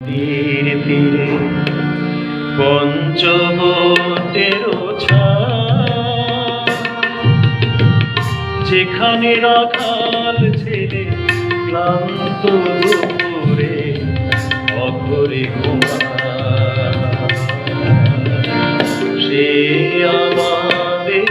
তীরে তীরে পঞ্চবটের ছায়া যেখানে রাখাল ছেলে ক্লান্ত দুপুরে অঘরে ঘুমায়। সে আমাদের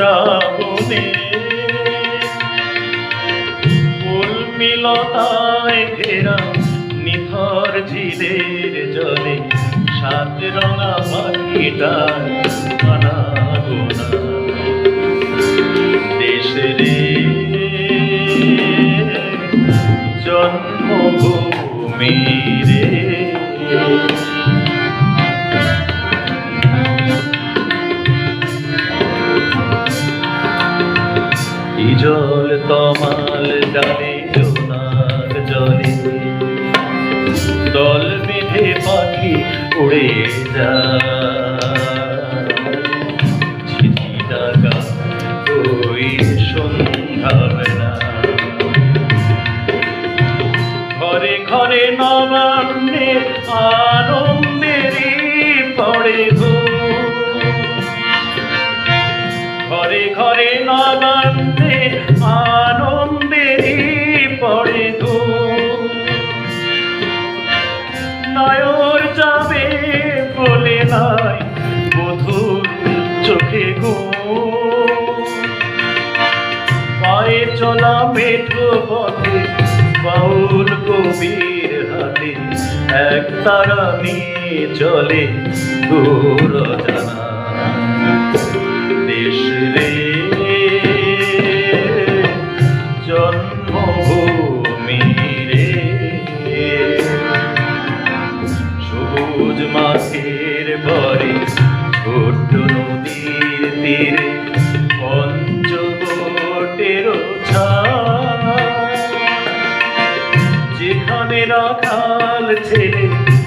শ্রাবণে উর্মিলতায় ঘেরা নিথর ঝিলের জলে সাত রঙা দেশরে জন্মভূমি জল তমাল ডালে জোনার জলে। দল বেঁধে পাখি উড়ে যায়। ঘরে ঘরে নবান্নে আনন্দেরই পড়ে গো নয়র যাবে বলে নাই বধু চোখে গো। পায়ে চলা মেঠো পথে বাউল কবির হাতে এক তারা নিয়ে চলে দূর যেখানে অকাল ছেলে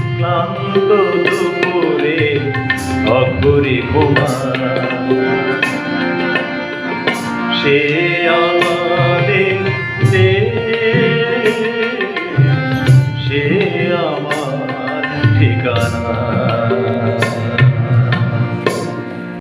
ক্লান্ত দুপুরে অঘরে ঘুমা সে